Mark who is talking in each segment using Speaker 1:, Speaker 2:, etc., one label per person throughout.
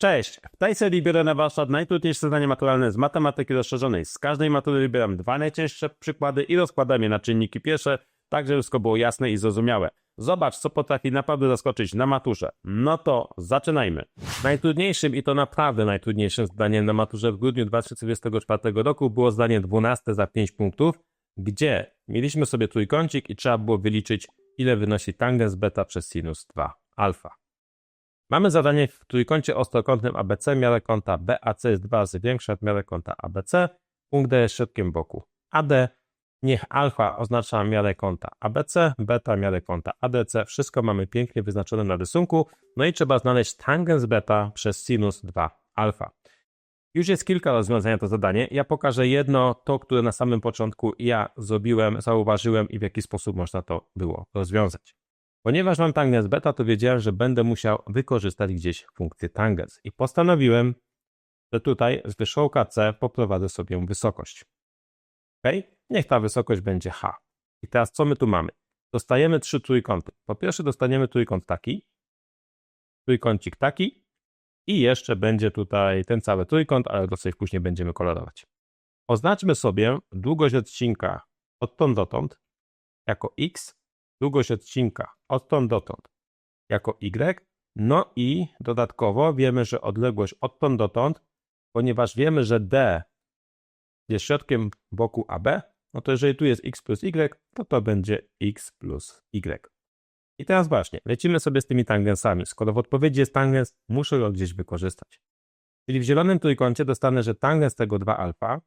Speaker 1: Cześć! W tej serii biorę na warsztat najtrudniejsze zadanie maturalne z matematyki rozszerzonej. Z każdej matury wybieram dwa najcięższe przykłady i rozkładam je na czynniki pierwsze, tak żeby wszystko było jasne i zrozumiałe. Zobacz, co potrafi naprawdę zaskoczyć na maturze. No to zaczynajmy. Najtrudniejszym i to naprawdę najtrudniejszym zdaniem na maturze w grudniu 2024 roku było zdanie 12 za 5 punktów, gdzie mieliśmy sobie trójkącik i trzeba było wyliczyć, ile wynosi tangens beta przez sinus 2 alfa. Mamy zadanie w trójkącie ostrokątnym ABC, miarę kąta BAC jest dwa razy większa od miarę kąta ABC, punkt D jest środkiem boku AD, niech alfa oznacza miarę kąta ABC, beta miarę kąta ADC, wszystko mamy pięknie wyznaczone na rysunku, no i trzeba znaleźć tangens beta przez sinus 2 alfa. Już jest kilka rozwiązań na to zadanie. Ja pokażę jedno, to, które na samym początku ja zrobiłem, zauważyłem i w jaki sposób można to było rozwiązać. Ponieważ mam tangens beta, to wiedziałem, że będę musiał wykorzystać gdzieś funkcję tangens i postanowiłem, że tutaj z wierzchołka C poprowadzę sobie wysokość. Ok? Niech ta wysokość będzie h. I teraz co my tu mamy? Dostajemy trzy trójkąty. Po pierwsze dostaniemy trójkąt taki, trójkącik taki i jeszcze będzie tutaj ten cały trójkąt, ale to sobie później będziemy kolorować. Oznaczmy sobie długość odcinka odtąd dotąd jako x długość odcinka odtąd dotąd jako y, no i dodatkowo wiemy, że odległość odtąd dotąd, ponieważ wiemy, że d jest środkiem boku AB, no to jeżeli tu jest x plus y, to to będzie x plus y. I teraz właśnie, lecimy sobie z tymi tangensami. Skoro w odpowiedzi jest tangens, muszę go gdzieś wykorzystać. Czyli w zielonym trójkącie dostanę, że tangens tego 2 alfa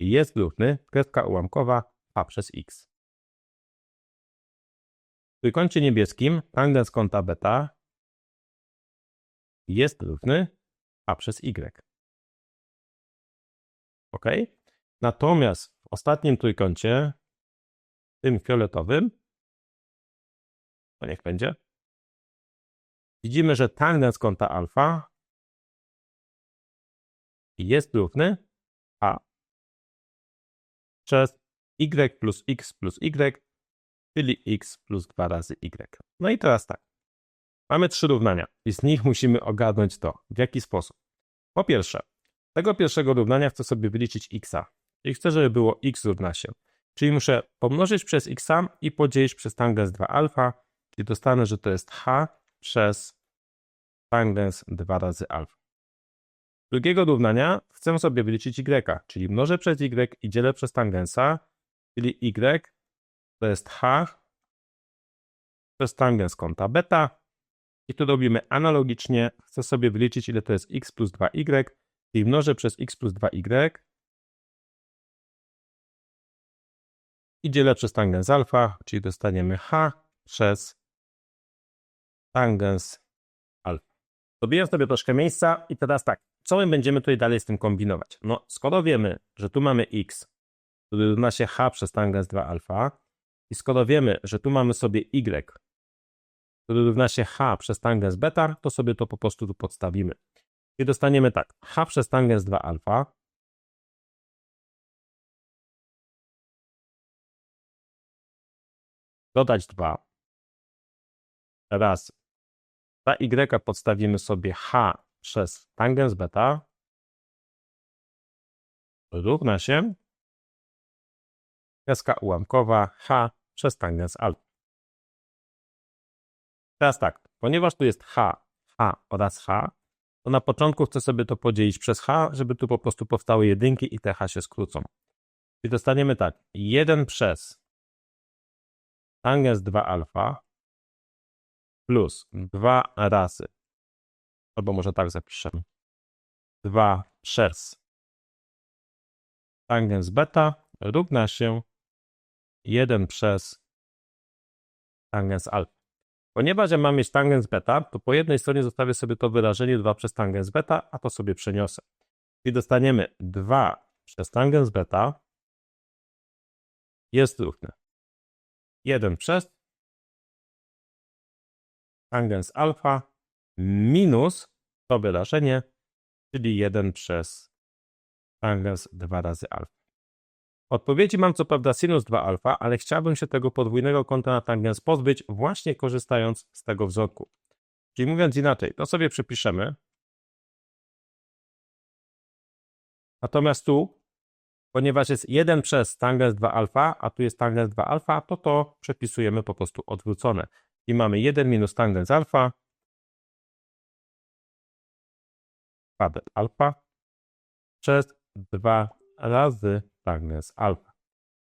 Speaker 1: jest równy, kreska ułamkowa, a przez x. W trójkącie niebieskim tangens kąta beta jest równy a przez y. Ok? Natomiast w ostatnim trójkącie, tym fioletowym, to niech będzie, widzimy, że tangens kąta alfa jest równy a przez y plus x plus y, czyli x plus 2 razy y. No i teraz tak. Mamy trzy równania i z nich musimy ogarnąć to. W jaki sposób? Po pierwsze, tego pierwszego równania chcę sobie wyliczyć x. Czyli chcę, żeby było x równa się. Czyli muszę pomnożyć przez x i podzielić przez tangens 2 alfa, czyli dostanę, że to jest h przez tangens 2 razy alfa. Drugiego równania chcę sobie wyliczyć y, czyli mnożę przez y i dzielę przez tangensa, czyli y to jest h przez tangens kąta beta. I tu robimy analogicznie. Chcę sobie wyliczyć, ile to jest x plus 2y, czyli mnożę przez x plus 2y i dzielę przez tangens alfa, czyli dostaniemy h przez tangens alfa. Zrobiłem sobie troszkę miejsca i teraz tak, co my będziemy tutaj dalej z tym kombinować? No, skoro wiemy, że tu mamy x, który równa się h przez tangens 2 alfa i skoro wiemy, że tu mamy sobie y, który równa się h przez tangens beta, to sobie to po prostu tu podstawimy. I dostaniemy tak, h przez tangens 2 alfa. Dodać 2 raz. Za y podstawimy sobie h przez tangens beta. Równa się. Kreska ułamkowa h przez tangens alfa. Teraz tak, ponieważ tu jest h, h oraz h, to na początku chcę sobie to podzielić przez h, żeby tu po prostu powstały jedynki i te h się skrócą. Czyli dostaniemy tak, 1 przez tangens 2 alfa plus 2 razy, albo może tak zapiszemy, 2 przez tangens beta równa się 1 przez tangens alfa. Ponieważ ja mam mieć tangens beta, to po jednej stronie zostawię sobie to wyrażenie 2 przez tangens beta, a to sobie przeniosę. Czyli dostaniemy 2 przez tangens beta jest równe 1 przez tangens alfa minus to wyrażenie, czyli 1 przez tangens 2 razy alfa. Odpowiedzi mam co prawda sinus 2 alfa, ale chciałbym się tego podwójnego kąta na tangens pozbyć właśnie korzystając z tego wzorku. Czyli mówiąc inaczej, to sobie przypiszemy. Natomiast tu, ponieważ jest 1 przez tangens 2 alfa, a tu jest tangens 2 alfa, to to przepisujemy po prostu odwrócone. I mamy 1 minus tangens alfa kwadrat alfa przez 2 razy tangens alfa.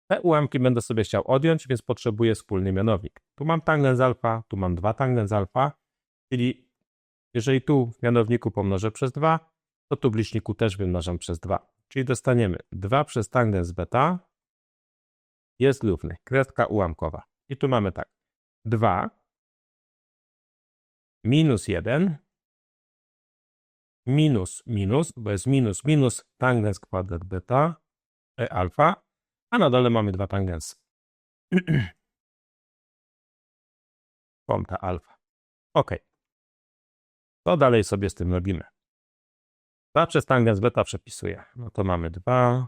Speaker 1: Te ułamki będę sobie chciał odjąć, więc potrzebuję wspólny mianownik. Tu mam tangens alfa, tu mam 2 tangens alfa, czyli jeżeli tu w mianowniku pomnożę przez 2, to tu w liczniku też wymnażam przez 2. Czyli dostaniemy 2 przez tangens beta jest równy, kreska ułamkowa. I tu mamy tak, 2 minus 1 minus minus, bo jest minus minus tangens kwadrat beta e alfa, a na dole mamy dwa tangensy. Kąta alfa. Ok. Co dalej sobie z tym robimy? 2 przez tangens beta przepisuję. No to mamy 2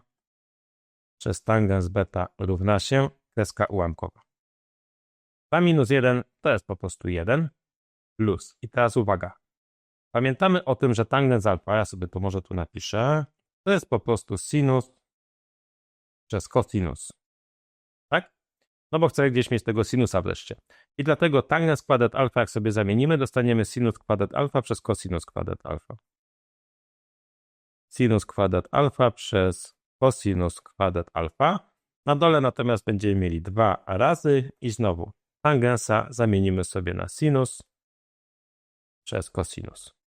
Speaker 1: przez tangens beta równa się kreska ułamkowa. 2 minus 1 to jest po prostu 1 plus. I teraz uwaga. Pamiętamy o tym, że tangens alfa, ja sobie to może tu napiszę, to jest po prostu sinus przez cosinus. Tak? No bo chcę gdzieś mieć tego sinusa wreszcie. I dlatego tangens kwadrat alfa, jak sobie zamienimy, dostaniemy sinus kwadrat alfa przez cosinus kwadrat alfa. Sinus kwadrat alfa przez cosinus kwadrat alfa. Na dole natomiast będziemy mieli dwa razy i znowu tangensa zamienimy sobie na sinus przez cosinus.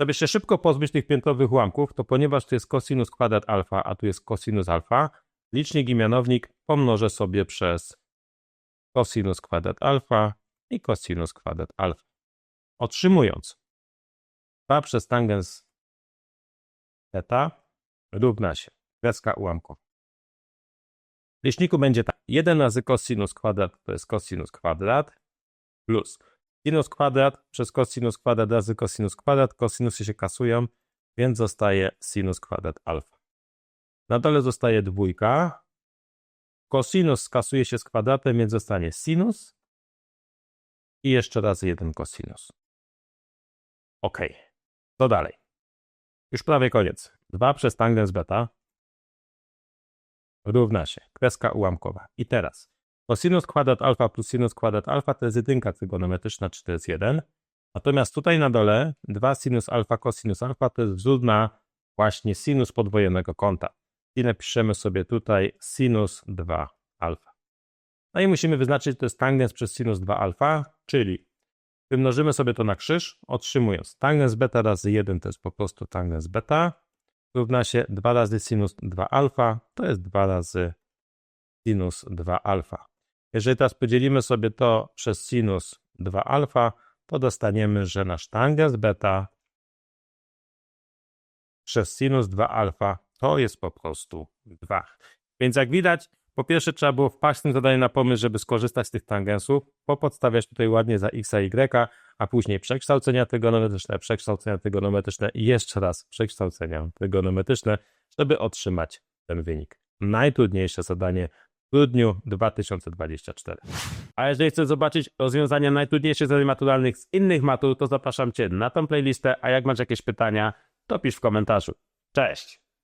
Speaker 1: Żeby się szybko pozbyć tych piętrowych ułamków, to ponieważ tu jest cosinus kwadrat alfa, a tu jest cosinus alfa, licznik i mianownik pomnożę sobie przez cosinus kwadrat alfa i cosinus kwadrat alfa. Otrzymując 2 przez tangens theta równa się kreska ułamkowa. W liczniku będzie tak, 1 razy cosinus kwadrat to jest cosinus kwadrat plus sinus kwadrat przez cosinus kwadrat razy cosinus kwadrat, cosinusy się kasują, więc zostaje sinus kwadrat alfa. Na dole zostaje dwójka, cosinus skasuje się z kwadratem, więc zostanie sinus i jeszcze raz jeden cosinus. Ok, to dalej. Już prawie koniec. 2 przez tangens beta równa się kreska ułamkowa. I teraz Cosinus kwadrat alfa plus sinus kwadrat alfa to jest jedynka trygonometryczna, czy to jest 1. Natomiast tutaj na dole 2 sinus alfa cosinus alfa to jest wzór na właśnie sinus podwojonego kąta. I napiszemy sobie tutaj sinus 2 alfa. No i musimy wyznaczyć, to jest tangens przez sinus 2 alfa, czyli wymnożymy sobie to na krzyż, otrzymując tangens beta razy 1 to jest po prostu tangens beta, równa się 2 razy sinus 2 alfa, to jest 2 razy sinus 2 alfa. Jeżeli teraz podzielimy sobie to przez sinus 2 alfa, to dostaniemy, że nasz tangens beta przez sinus 2 alfa to jest po prostu 2. Więc jak widać, po pierwsze trzeba było wpaść w tym zadaniu na pomysł, żeby skorzystać z tych tangensów, popodstawiać tutaj ładnie za x i y, a później przekształcenia trygonometryczne, przekształcenia trygonometryczne i jeszcze raz przekształcenia trygonometryczne, żeby otrzymać ten wynik. Najtrudniejsze zadanie grudniu 2024. A jeżeli chcesz zobaczyć rozwiązania najtrudniejszych zadań maturalnych z innych matur, to zapraszam Cię na tą playlistę, a jak masz jakieś pytania, to pisz w komentarzu. Cześć!